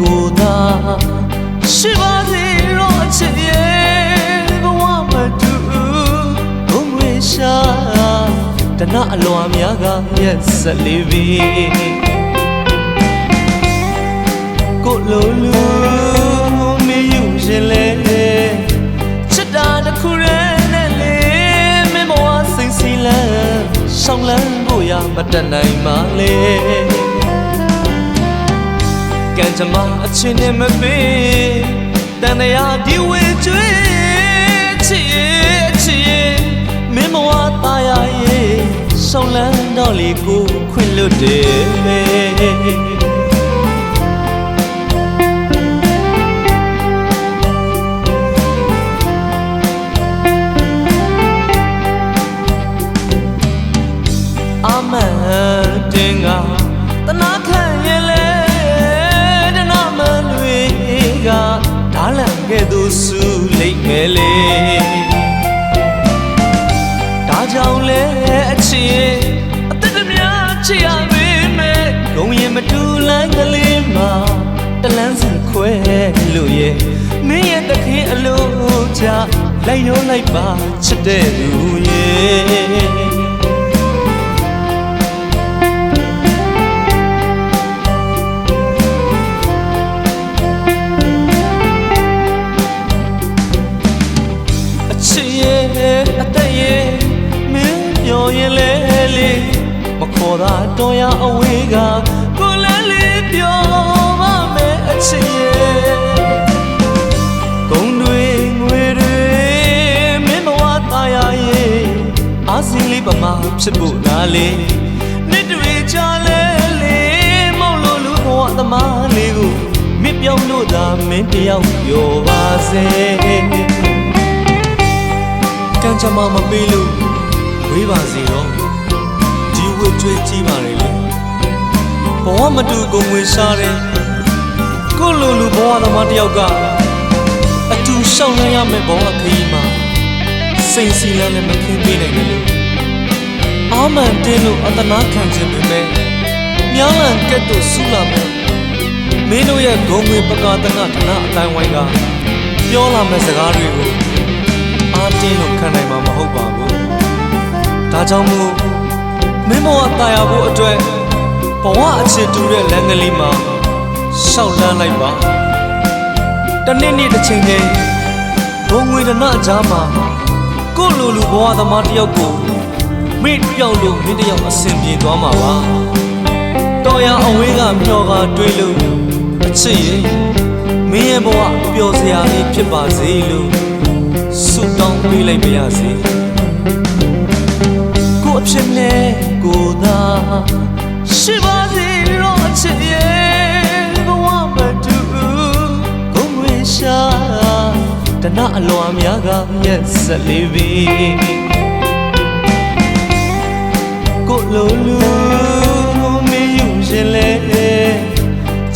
ကိုသာရှိပါစေတော့အချစ်ရဲ့ဘဝမတူဘုံဝေရှာတနအလွာများကမျက်စလေးပြီကိုလိုလူမင်းယူရှင်လဲချစ်တာတစ်ခုရဲနဲ့လေမင်းဘဝစိတ်စီလန်းဆောင်လန်းဖို့ရမတတ်နိုင်ပါလေ ကံကြမ္မာအချင်းနဲ့မပေးတန်တရားဒီဝေကျွေးချစ်ရဲ့ချစ်ရဲ့မင်းမဝသားရရဲ့ဆောင်လန်းတော့လေကိုခွင့်လွတ်တယ်မေ ဓာလန်ကဲ့သို့ဆူလိမ့်မယ်လေဒါကြောင့်လေအချစ်ရဲ့အသက်တည်းများချစ်ရပေမဲ့ဂုံရင်မတူလန်းကလေးမှာတလန်းစင်ခွဲလို့ရဲ့မင်းရဲ့တခင်အလို့ချလိုက်ရောလိုက်ပါချစ်တဲ့လူရဲ့ ပြောရင်လေလေမခေါ်တာတော့ရအဝေးကကိုလည်းလေးပြောပါမယ်အချစ်ရဲ့ဂုံတွေငွေတွေမင်းမဝသားရရဲ့အာစင်းလေးပမာဖြစ်ဖို့လားလေနှစ်တွေကြာလဲလေမောင်လို့လူဘဝသမားလေးကိုမစ်ပြောင်းလို့သာမင်းတယောက်ပြောပါစေကံကြမ္မာမပေးလို့ ဝေးပါစေတော့ဒီဝတ်ကြွေးကြည့်ပါလေလေဘဝမတူကုန်ဝင်ရှားတယ်ကိုယ့်လိုလူဘဝသမားတစ်ယောက်ကအတူရှောင်လန်းရမယ့်ဘဝခရီးမှာစိတ်စီလန်းလည်းမခင်းပေးနိုင်ဘူးလို့အာမန်တင်းလို့အတနာခံခြင်းပေမဲ့မြောင်းလံကဲ့သို့ဆူလာမယ်မင်းတို့ရဲ့ဂုံငွေပကာတနာဌာနအတိုင်းဝိုင်းကပြောလာမယ့်စကားတွေကိုအားတင်းလို့ခံနိုင်မှာမဟုတ်ပါဘူး။ ဒါကြောင့်မို့မင်းဘဝတာယာဖို့အတွက်ဘဝအချစ်တူတဲ့လမ်းကလေးမှာရှောက်လန်းလိုက်ပါ။တနေ့နေ့တစ်ချိန်ချင်းဘုံငွေဒနာကြားမှာကိုယ့်လိုလူဘဝသမားတစ်ယောက်ကိုမိပြောက်လို့မင်းတစ်ယောက်အဆင်ပြေသွားမှာပါ။တော်ရအဝေးကမျောကတွေးလို့အချစ်ရဲ့မင်းရဲ့ဘဝပျော်စရာလေးဖြစ်ပါစေလို့ဆုတောင်းပေးလိုက်ပါရစေကိုအ ဖြစ်နဲ့ကိုသာရှိပါစေတော့အချစ်ရဲ့ဘဝမတူဂုံဝေရှာတနအလွန်များကမျက်စက်လေးပြီကိုလိုလူမင်းယူရှင်လေ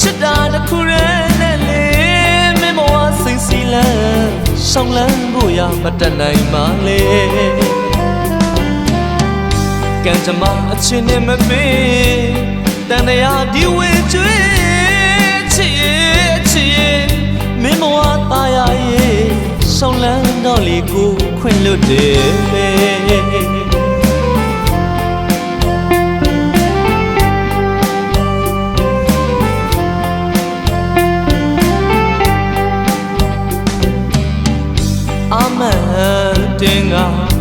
ချစ်တာတစ်ခုရဲနဲ့လေမင်းဘဝစိတ်စီလန်းရှောင်းလန်းဖို့ရမတတ်နိုင်ပါလေ ကံကြမ္မာအချင်းနဲ့မပေးတန်တရားဒီဝေကျွေးချစ်ရဲ့ချစ်ရဲ့မင်းဘဝသားရရဲ့ရှောင်းလန်းတော့လေကိုခွင့်လွတ်တယ်မေအမန်တင်က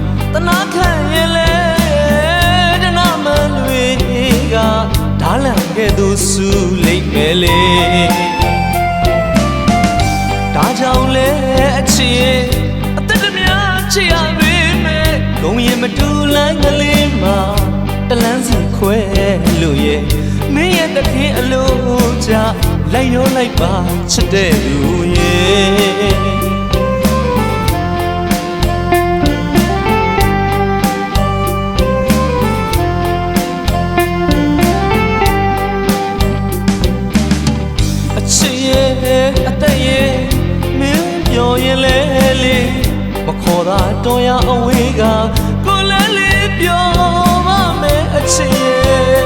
ဆူလိမ့်မယ်လေဒါကြောင့်လေအချစ်ရဲ့အသက်တည်းများချစ်ရပေမဲ့ဂုံရင်မတူလန်းကလေးမှာတလန်းစီခွဲလို့ရဲ့မင်းရဲ့တခင်အလို့ချလိုက်ရောလိုက်ပါချစ်တဲ့လူရဲ့ အသက်ရဲ့မင်းပြောရင်လေလေမခေါ်တာတော့ရအဝေးကကိုလည်းလေးပြောပါမယ်အချစ်ရဲ့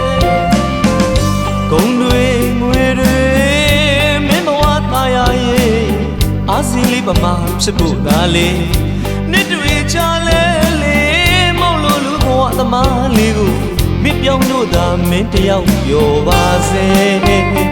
ဂုံတွေငွေတွေမင်းဘဝသားရရဲ့အာစီလေးပမာဖြစ်ဖို့သားလေနှစ်တွေကြာလဲလေမောင်လို့လူဘဝသမားလေးပြောင်းတို့သာမင်းတယောက်ပြောပါစေ